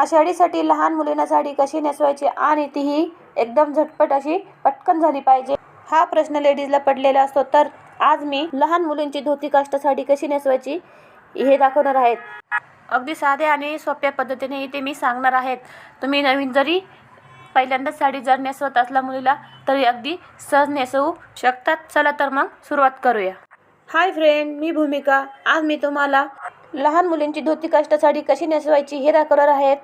आषाढीसाठी लहान मुलींना साडी कशी नेसवायची आणि तीही एकदम झटपट अशी पटकन झाली पाहिजे. हा प्रश्न लेडीजला पडलेला असतो. तर आज मी लहान मुलींची धोती काष्ट साडी कशी नेसवायची हे दाखवणार आहेत अगदी साध्या आणि सोप्या पद्धतीने इथे मी सांगणार आहेत तुम्ही नवीन जरी पहिल्यांदाच साडी जर नेसवत असला मुलीला तरी अगदी सहज नेसवू शकतात. चला तर मग सुरुवात करूया. हाय फ्रेंड मी भूमिका. आज मी तुम्हाला लहान मुलींची धोती कष्ट साडी कशी नेसवायची हे दाखवणार आहेत.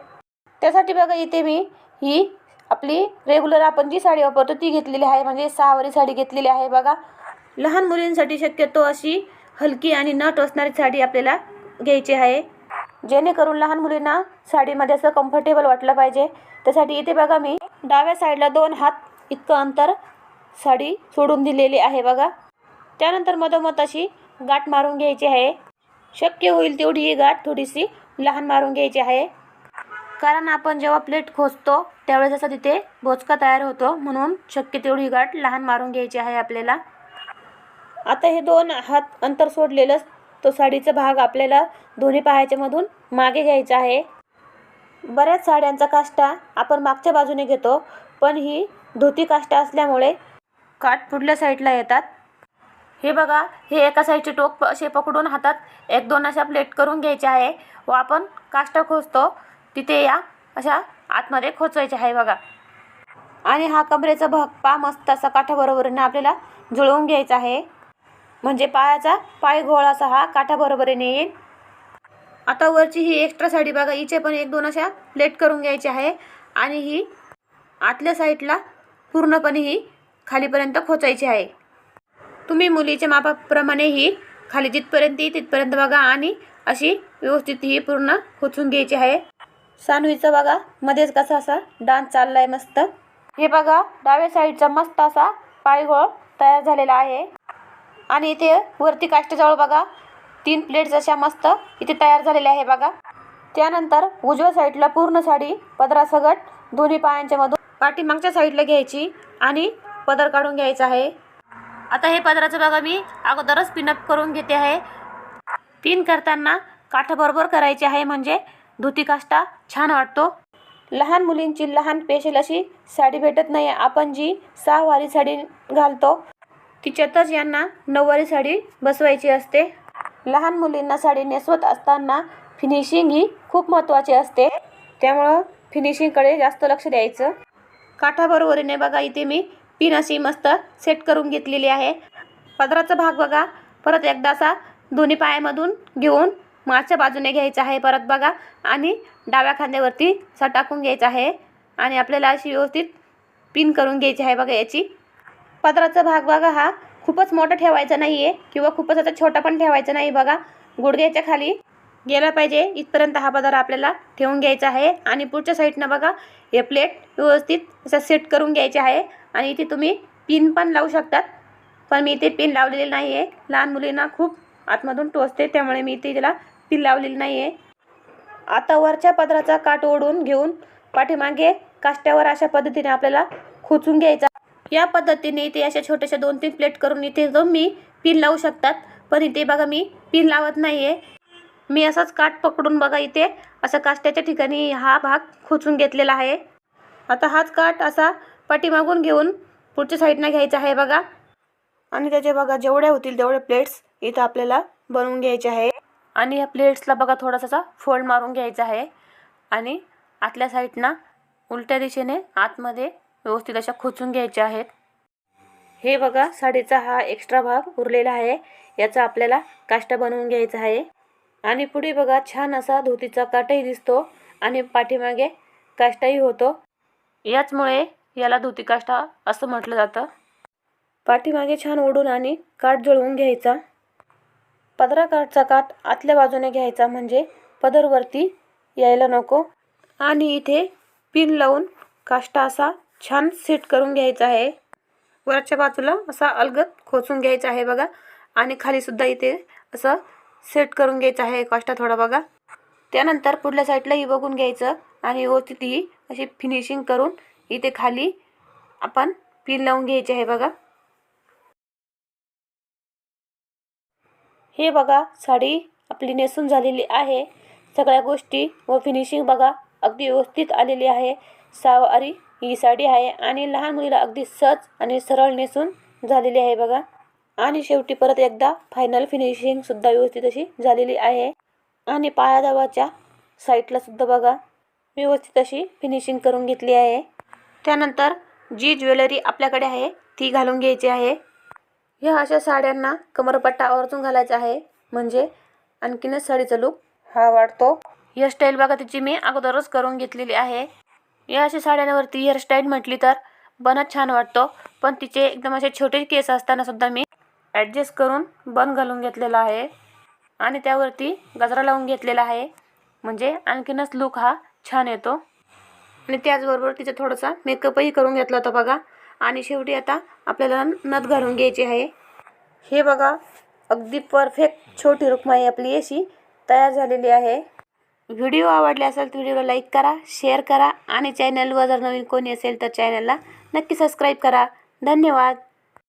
त्यासाठी बघा इथे मी ही आपली रेग्युलर आपण जी साडी वापरतो ती घेतलेली आहे. म्हणजे सहावारी साडी घेतलेली आहे बघा. लहान मुलींसाठी शक्यतो अशी हलकी आणि न टोचणारी साडी आपल्याला घ्यायची आहे. जेणेकरून लहान मुलींना साडीमध्ये असं कम्फर्टेबल वाटलं पाहिजे. त्यासाठी इथे बघा मी डाव्या साईडला दोन हात इतकं अंतर साडी सोडून दिलेली आहे बघा. त्यानंतर मधोमध अशी गाठ मारून घ्यायची आहे. शक्य होईल तेवढी ही गाठ थोडीशी लहान मारून घ्यायची आहे. कारण आपण जेव्हा प्लेट खोचतो त्यावेळेस असा तिथे बोचका तयार होतो. म्हणून शक्य तेवढी ही गाठ लहान मारून घ्यायची आहे आपल्याला. आता हे दोन हात अंतर सोडलेलंच तो साडीचा भाग आपल्याला दोन्ही पायाच्यामधून मागे घ्यायचा आहे. बऱ्याच साड्यांचा काष्टा आपण मागच्या बाजूने घेतो पण ही धोती काष्टा असल्यामुळे काठ पुढल्या साईडला येतात. हे बघा हे एका साईडचे टोक असे पकडून हातात एक दोन अशा प्लेट करून घ्यायचे आहे व आपण काष्टा खोचतो तिथे या अशा आतमध्ये खोचवायचे आहे बघा. आणि हा कमरेचा भाग पा मस्त असा काठाबरोबरीने आपल्याला जुळवून घ्यायचा आहे. म्हणजे पायाचा पाय घोळाचा हा काठाबरोबरीने येईल. आता वरची ही एक्स्ट्रा साडी बघा हिचे पण एक दोन अशा प्लेट करून घ्यायची आहे. आणि ही आतल्या साईडला पूर्णपणे ही खालीपर्यंत खोचायची आहे. तुम्ही मुलीच्या मापाप्रमाणे ही खाली जिथपर्यंत येईल तिथपर्यंत बघा आणि अशी व्यवस्थित ही पूर्ण खोचून घ्यायची आहे. सानवीचा बघा मध्येच कसा असा डान्स चाललाय मस्त. हे बघा डाव्या साईडचा मस्त असा पायघोळ तयार झालेला आहे. आणि इथे वरती काष्टजवळ बघा तीन प्लेट्स अशा मस्त इथे तयार झालेल्या आहे बघा. त्यानंतर उजव्या साईडला पूर्ण साडी पदरासगट दोन्ही पायांच्या मधून पाठीमागच्या साईडला घ्यायची आणि पदर काढून घ्यायचा आहे. आता हे पदराचं बघा मी अगोदरच पिनअप करून घेते आहे. पिन करताना काठाबरोबर करायचे आहे म्हणजे धुती काष्टा छान वाटतो. लहान मुलींची लहान पेशल अशी साडी भेटत नाही आपण जी सहावारी साडी घालतो तिच्यातच यांना नऊवारी साडी बसवायची असते. लहान मुलींना साडी नेसवत असताना फिनिशिंग ही खूप महत्त्वाची असते. त्यामुळं फिनिशिंगकडे जास्त लक्ष द्यायचं. काठाबरोबरीने बघा इथे मी पिन अशी मस्त सेट करून घेतलेली आहे. पदराचा भाग बघा. परत एकदा असा दोन्ही पायामधून घेऊन मागच्या बाजूने घ्यायचा आहे. परत बघा. आणि डाव्या खांद्यावरती असा टाकून घ्यायचा आहे. आणि आपल्याला अशी व्यवस्थित पिन करून घ्यायची आहे बघा याची. पदराचा भाग बघा हा. खूपच मोठा ठेवायचा नाही आहे किंवा खूपच आता छोटा पण ठेवायचा नाही बघा. गुडघ्याच्या खाली गेला पाहिजे. इथपर्यंत हा पदार आपल्याला ठेवून घ्यायचा आहे. आणि पुढच्या साईडनं बघा. हे प्लेट व्यवस्थित असं सेट करून घ्यायचे आहे. आणि इथे तुम्ही पिन पण लावू शकतात. पण मी इथे पिन लावलेली नाही आहे लहान मुलींना खूप आतमधून टोचते त्यामुळे मी इथे त्याला पिन लावलेली नाही आहे आता वरच्या पदराचा काठ ओढून घेऊन पाठीमागे काष्ट्यावर अशा पद्धतीने आपल्याला खोचून घ्यायचा. या पद्धतीने इथे अशा छोट्याशा दोन तीन प्लेट करून इथे तुम्ही मी पिन लावू शकतात. पण इथे बघा मी पिन लावत नाही आहे मी असाच काठ पकडून बघा इथे असं काष्ट्याच्या ठिकाणी हा भाग खोचून घेतलेला आहे. आता हाच काठ असा पाठीमागून घेऊन पुढच्या साईडनं घ्यायचं आहे बघा. आणि त्याचे बघा जेवढ्या होतील तेवढे प्लेट्स इथं आपल्याला बनवून घ्यायचे आहे. आणि या प्लेट्सला बघा थोडासा फोल्ड मारून घ्यायचा आहे. आणि आतल्या साईडनं उलट्या दिशेने आतमध्ये व्यवस्थित अशा खोचून घ्यायच्या आहेत. हे बघा साडीचा हा एक्स्ट्रा भाग उरलेला आहे. याचा आपल्याला काष्टा बनवून घ्यायचा आहे. आणि पुढे बघा छान असा धोतीचा काटाही दिसतो. आणि पाठीमागे काष्टाही होतो. याचमुळे याला धुती काष्टा असं म्हटलं जातं. पाठीमागे छान ओढून आणि काठ जुळवून घ्यायचा. पदरा काठचा काठ आतल्या बाजूने घ्यायचा म्हणजे पदरवरती यायला नको. आणि इथे पिन लावून काष्टा असा छान सेट करून घ्यायचा आहे. वरच्या बाजूला असा अलगत खोचून घ्यायचा आहे बघा. आणि खालीसुद्धा इथे असं सेट करून घ्यायचं आहे काष्टा थोडा बघा. त्यानंतर पुढल्या साईडलाही बघून घ्यायचं. आणि व्यवस्थित ही अशी फिनिशिंग करून इथे खाली आपण पिन लावून घ्यायचे आहे बघा. हे बघा साडी आपली नेसून झालेली आहे. सगळ्या गोष्टी व फिनिशिंग बघा अगदी व्यवस्थित आलेली आहे. सहावारी ही साडी आहे आणि लहान मुलीला अगदी सहज आणि सरळ नेसून झालेली आहे बघा. आणि शेवटी परत एकदा फायनल फिनिशिंगसुद्धा व्यवस्थित अशी झालेली आहे. आणि पायादाबाच्या साईटला सुद्धा बघा व्यवस्थित अशी फिनिशिंग करून घेतली आहे. त्यानंतर जी ज्वेलरी आपल्याकडे आहे ती घालून घ्यायची आहे. ह्या अशा साड्यांना कमरपट्टा आवर्जून घालायचा आहे. म्हणजे आणखीनच साडीचा लुक हा वाढतो. हेअरस्टाईल बघा तिची मी अगोदरच करून घेतलेली आहे. या अशा साड्यांवरती हेअरस्टाईल म्हटली तर बनच छान वाटतो. पण तिचे एकदम असे छोटे केस असताना सुद्धा मी ॲडजस्ट करून बन घालून घेतलेला आहे. आणि त्यावरती गजरा लावून घेतलेला आहे. म्हणजे आणखीनच लुक हा छान येतो. आणि त्याचबरोबर तिचा थोडासा मेकअपही करून घेतला होता बघा. आणि शेवटी आता आपल्याला नथ घालून घ्यायची आहे. हे बघा अगदी परफेक्ट छोटी रुक्माई आपली अशी तयार झालेली आहे. व्हिडिओ आवडले असेल तर व्हिडिओला लाईक करा शेअर करा आणि चॅनलवर जर नवीन कोणी असेल तर चॅनलला नक्की सबस्क्राईब करा. धन्यवाद.